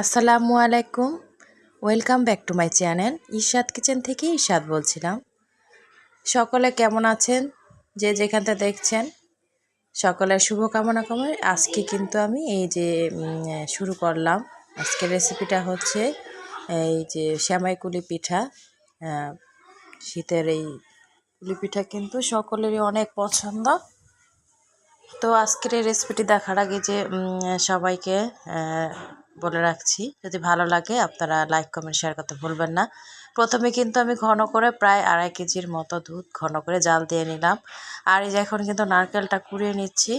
আসসালামু আলাইকুম। Welcome back to my channel Ishad kitchen থেকে ঈশাদ বলছিলাম। সকলে কেমন আছেন? যে যেখানটা দেখছেন, সকলের শুভকামনা কামনা আজকে কিন্তু আমি এই যে শুরু করলাম। আজকের রেসিপিটা হচ্ছে এই যে শ্যামাই কুলি পিঠা। শীতের এই কুলি পিঠা কিন্তু সকলেরই অনেক পছন্দ। তো আজকের এই রেসিপিটি দেখার আগে যে সবাইকে বলে রাখছি। যদি ভালো লাগে আপনারা লাইক কমেন্ট শেয়ার করতে ভুলবেন না। প্রথমে কিন্তু আমি ঘন করে প্রায় আড়াই কেজির মতো দুধ ঘন করে জাল দিয়ে নিলাম। আর এই যে এখন কিন্তু নারকেলটা কুড়িয়ে নিচ্ছি।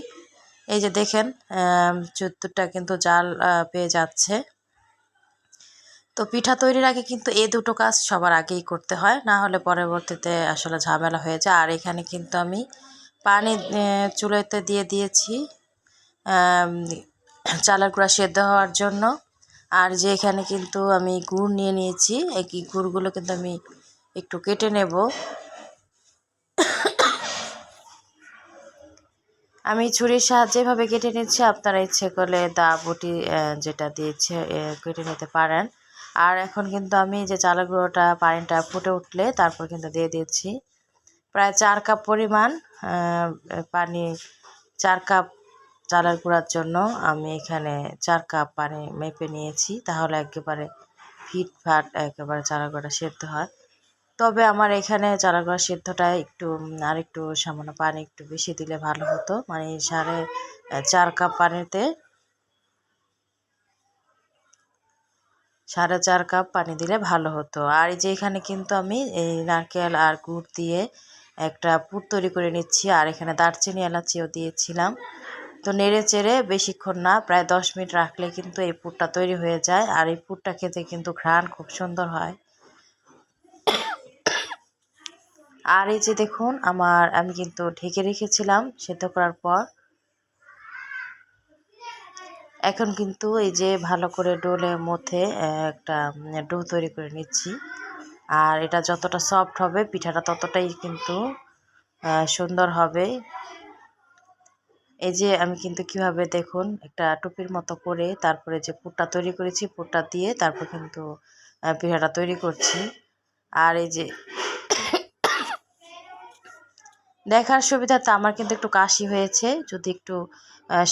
এই যে দেখেন দুধটা কিন্তু জাল পেয়ে যাচ্ছে। তো পিঠা তৈরির আগে কিন্তু এই দুটো কাজ সবার আগেই করতে হয়। না হলে পরবর্তীতে আসলে ঝামেলা হয়ে যায়। আর এখানে কিন্তু আমি পানি চুলোতে দিয়ে দিয়েছি। চালের গুঁড়া সেদ্ধ হওয়ার জন্য। আর যে এখানে কিন্তু আমি গুড় নিয়ে নিয়েছি, এই গুড়গুলো কিন্তু আমি একটু কেটে নেব। আমি ছুরির সাহায্যে এভাবে কেটে নিচ্ছি, আপনারা ইচ্ছে করলে দা, বটি যেটা দিয়েছে কেটে নিতে পারেন। আর এখন কিন্তু আমি যে চালের গুঁড়োটা, পানিটা ফুটে উঠলে তারপর কিন্তু দিয়ে দিচ্ছি। প্রায় চার কাপ পরিমাণ পানি, চার কাপ চালের গুঁড়ার জন্য আমি এখানে চার কাপ পানি মেপে নিয়েছি। তাহলে একেবারে ফিট ফাট একেবারে চালের গুঁড়া সেদ্ধ হয়। তবে আমার এখানে চালের গুঁড়া সেদ্ধটা একটু আর একটু সামান্য পানি একটু বেশি দিলে ভালো হতো। মানে সাড়ে চার কাপ পানিতে, সাড়ে চার কাপ পানি দিলে ভালো হতো। আর এই যে এখানে কিন্তু আমি এই নারকেল আর গুড় দিয়ে একটা পুর তৈরি করে নিচ্ছি। আর এখানে দারচিনি, এলাচিও দিয়েছিলাম। তো নেড়ে চেড়ে বেশিক্ষণ না, প্রায় দশ মিনিট রাখলে কিন্তু এই পুরটা তৈরি হয়ে যায়। আর এই পুরটা খেতে কিন্তু ঘ্রাণ খুব সুন্দর হয়। আর এই যে দেখুন, আমার আমি কিন্তু ঢেকে রেখেছিলাম সেদ্ধ করার পর। এখন কিন্তু এই যে ভালো করে ডোলের মধ্যে একটা ডো তৈরি করে নিচ্ছি। আর এটা যতটা সফট হবে, পিঠাটা ততটাই কিন্তু সুন্দর হবে। এই যে আমি কিন্তু কীভাবে দেখুন একটা টুপির মতো করে তারপরে যে পুরটা তৈরি করেছি পুরটা দিয়ে তারপর কিন্তু পিঠাটা তৈরি করছি। আর এই যে দেখার সুবিধাতে আমার কিন্তু একটু কাশি হয়েছে, যদি একটু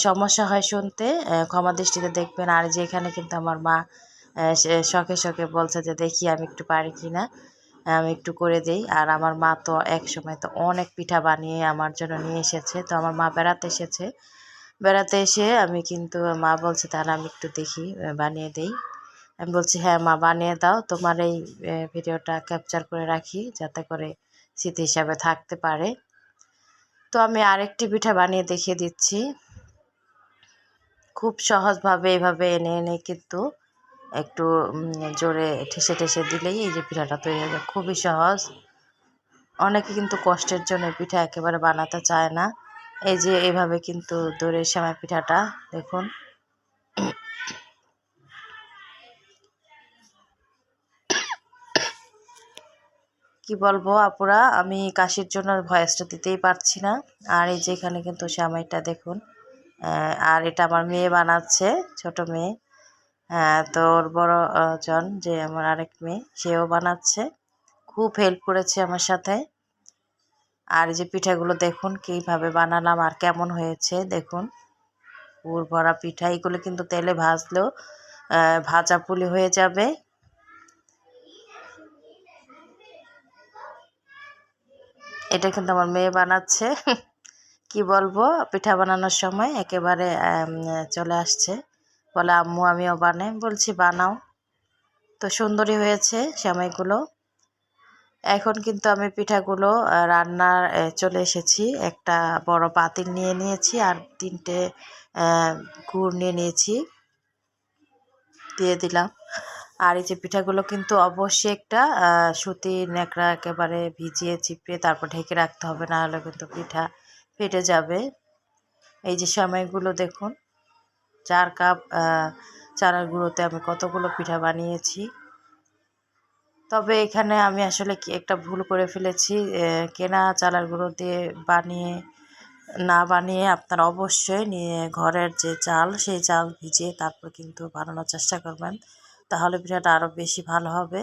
সমস্যা হয় শুনতে ক্ষমা দৃষ্টিতে দেখবেন। আর যে এখানে কিন্তু আমার মা শখে শখে বলছে যে দেখি আমি একটু পারি কি না আমি একটু করে দেই। আর আমার মা তো এক সময় তো অনেক পিঠা বানিয়ে আমার জন্য নিয়ে এসেছে। তো আমার মা বেড়াতে এসেছে। বেড়াতে এসে আমি কিন্তু, মা বলছে, তাহলে আমি একটু দেখি বানিয়ে দেই। আমি বলছি হ্যাঁ মা, বানিয়ে দাও। তোমার এই ভিডিওটা ক্যাপচার করে রাখি, যাতে করে স্মৃতি হিসাবে থাকতে পারে। তো আমি আরেকটি পিঠা বানিয়ে দেখিয়ে দিচ্ছি। খুব সহজভাবে এভাবে এনে এনে কিন্তু একটু জোরে ঠেসে ঠেসে দিলেই এই যে পিঠাটা তৈরি হয়ে যায়। খুবই সহজ। অনেকে কিন্তু কষ্টের জন্য পিঠা একেবারে বানাতে চায় না। এই যে এভাবে কিন্তু দৌড়ের সেমাই পিঠাটা, দেখুন। কি বলব আপুরা, আমি কাশির জন্য ভয়েসটা দিতেই পারছি না। আর এই যে এখানে কিন্তু সেমাইটা দেখুন। আর এটা আমার মেয়ে বানাচ্ছে, ছোট মেয়ে। তো ওর বড় জন, যে আমার আরেক মেয়ে, সেও বানাচ্ছে। খুব হেল্প করেছে আমার সাথে। আর যে পিঠাগুলো দেখুন, কীভাবে বানালাম আর কেমন হয়েছে, দেখুন। পুর ভরা পিঠা, এগুলো কিন্তু তেলে ভাজলেও ভাজা পুলি হয়ে যাবে। এটা কিন্তু আমার মেয়ে বানাচ্ছে। কি বলব, পিঠা বানানোর সময় একেবারে চলে আসছে। বলে, আম্মু, আমিও বানাই। বলছি, বানাও। তো সুন্দরই হয়েছে সেমাইগুলো এখন কিন্তু আমি পিঠাগুলো রান্নার চলে এসেছি। একটা বড় পাতিল নিয়ে নিয়েছি আর তিনটে গুড় নিয়ে নিয়েছি। দিয়ে দিলাম। আর এই যে পিঠাগুলো কিন্তু অবশ্যই একটা সুতি ন্যাকড়া একেবারে ভিজিয়ে চিপড়ে তারপর ঢেকে রাখতে হবে না হলে কিন্তু পিঠা ফেটে যাবে। এই যে সময়গুলো দেখুন। চার কাপ চালের গুঁড়োতে আমি কতগুলো পিঠা বানিয়েছি। তবে এখানে আমি আসলে কি একটা ভুল করে ফেলেছি কেনা চালার গুঁড়ো দিয়ে বানিয়ে, না বানিয়ে আপনারা অবশ্যই নিয়ে ঘরের যে চাল, সেই চাল ভিজিয়ে তারপর কিন্তু বানানোর চেষ্টা করবেন, তাহলে পিঠাটা আরও বেশি ভালো হবে।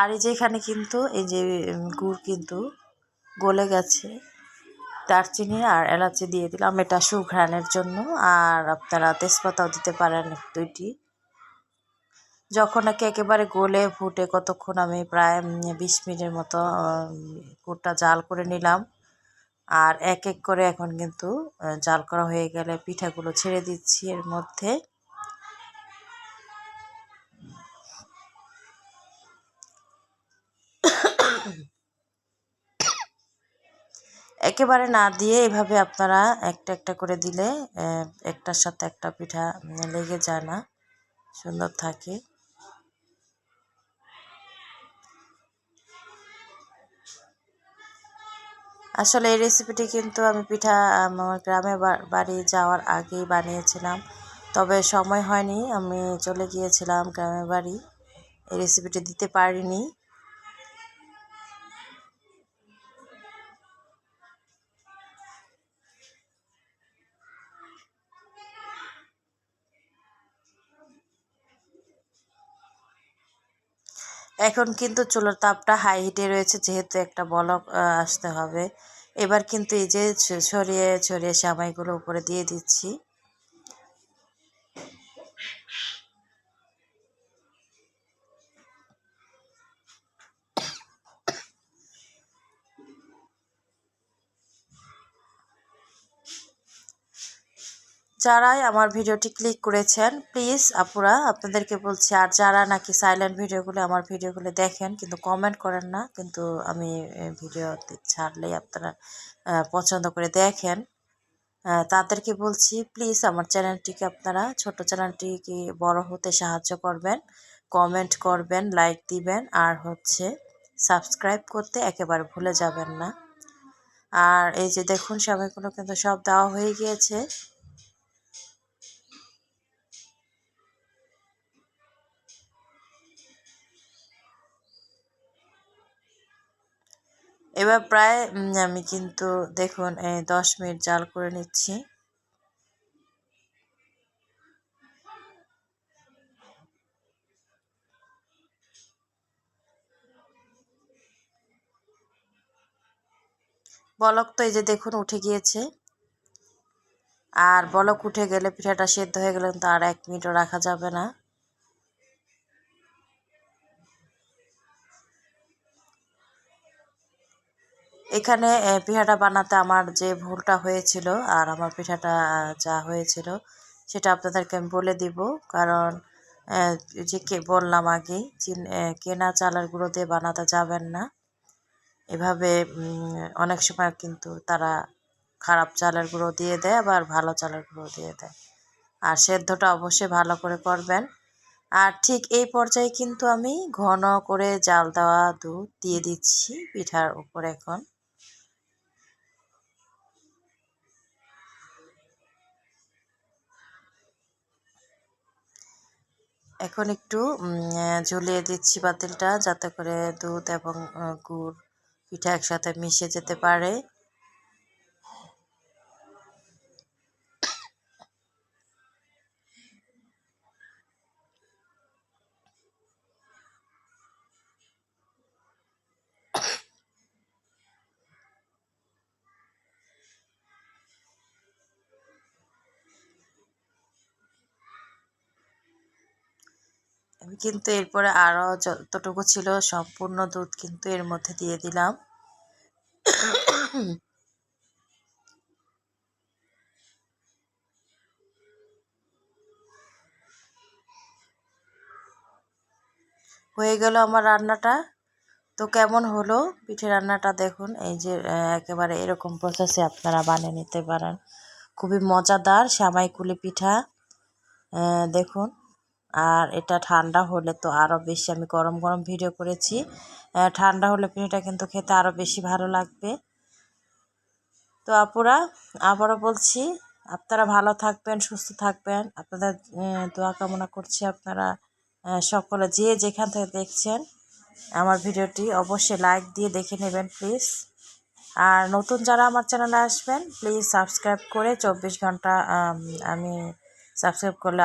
আর এই যে এখানে কিন্তু এই যে গুড় কিন্তু গলে গেছে। দারচিনি আর এলাচি দিয়ে দিলাম। এটা সুঘ্রাণের জন্য। আর আপনারা তেজপাতাও দিতে পারেন দুইটি। যখন নাকি একেবারে গোলে ফুটে কতক্ষণ আমি প্রায় বিশ মিনিটের মতো গুড়টা জাল করে নিলাম। আর এক এক করে এখন কিন্তু জাল করা হয়ে গেলে পিঠাগুলো ছেড়ে দিচ্ছি এর মধ্যে। একেবারে না দিয়ে এভাবে আপনারা একটা একটা করে দিলে একটার সাথে একটা পিঠা লেগে যায় না। সুন্দর থাকে। আসলে এই রেসিপিটি কিন্তু আমি পিঠা আমার গ্রামে বাড়ি যাওয়ার আগেই বানিয়েছিলাম। তবে সময় হয়নি, আমি চলে গিয়েছিলাম গ্রামের বাড়ি। এই রেসিপিটি দিতে পারিনি। এখন কিন্তু চুলোর তাপটা হাই হিটে রয়েছে, যেহেতু একটা বলক আসতে হবে। এবার কিন্তু এই যে ছড়িয়ে ছড়িয়ে সামাইগুলো উপরে দিয়ে দিচ্ছি। যারাই আমার ভিডিওটি ক্লিক করেছেন, প্লিজ আপুরা, আপনাদেরকে বলছি, আর যারা নাকি সাইলেন্ট ভিডিওগুলো, আমার ভিডিওগুলো দেখেন, কিন্তু কমেন্ট করেন না, কিন্তু আমি ভিডিও ছাড়লেই আপনারা পছন্দ করে দেখেন। তাদেরকে বলছি, প্লিজ আমার চ্যানেলটিকে আপনারা, ছোট চ্যানেলটিকে বড় হতে সাহায্য করবেন কমেন্ট করবেন লাইক দিবেন, আর হচ্ছে সাবস্ক্রাইব করতে একেবারে ভুলে যাবেন না। আর এই যে দেখুন সবাইগুলো কিন্তু সব দেওয়া হয়ে গিয়েছে। এবার প্রায় আমি কিন্তু দেখুন দশ মিনিট জাল করে নিচ্ছি। বলক তো এই যে দেখুন, উঠে গিয়েছে। আর বলক উঠে গেলে পিঠাটা সেদ্ধ হয়ে গেলে তো আর এক মিনিটও রাখা যাবে না। এখানে পিঠাটা বানাতে আমার যে ভুলটা হয়েছিল আর আমার পিঠাটা যা হয়েছিল, সেটা আপনাদেরকে আমি বলে দিব। কারণ যে কে, বললাম আগে কেনা চালের গুঁড়ো দিয়ে বানাতে যাবেন না। এভাবে অনেক সময় কিন্তু তারা খারাপ চালের গুঁড়ো দিয়ে দেয়, আবার ভালো চালের গুঁড়ো দিয়ে দেয়। আর সেদ্ধটা অবশ্যই ভালো করে করবেন। আর ঠিক এই পর্যায়ে কিন্তু আমি ঘন করে জাল দেওয়া দুধ দিয়ে দিচ্ছি পিঠার উপর এখন। এখন একটু ঝুলিয়ে দিচ্ছি পাতিলটা যাতে করে দুধ এবং গুড়, পিঠা একসাথে মিশে যেতে পারে। আমি কিন্তু এরপরে আরও যতটুকু ছিল সম্পূর্ণ দুধ কিন্তু এর মধ্যে দিয়ে দিলাম। হয়ে গেল আমার রান্নাটা। তো কেমন হলো পিঠে রান্নাটা দেখুন, এই যে একেবারে এরকম প্রসেসে আপনারা বানিয়ে নিতে পারেন। খুবই মজাদার সামাই কুলি পিঠা দেখুন। আর এটা ঠান্ডা হলে তো আরও বেশি আমি গরম গরম ভিডিও করেছি। ঠান্ডা হলে পিঠাটা কিন্তু খেতে আরও বেশি ভালো লাগবে। তো আপুরা, আবারও বলছি, আপনারা ভালো থাকবেন, সুস্থ থাকবেন। আপনাদের দোয়া কামনা করছি আপনারা সকলে যে যেখান থেকে দেখছেন আমার ভিডিওটি অবশ্যই লাইক দিয়ে দেখে নেবেন, প্লিজ। আর নতুন যারা আমার চ্যানেলে আসবেন, প্লিজ সাবস্ক্রাইব করে চব্বিশ ঘণ্টা আমি সাবস্ক্রাইব করলে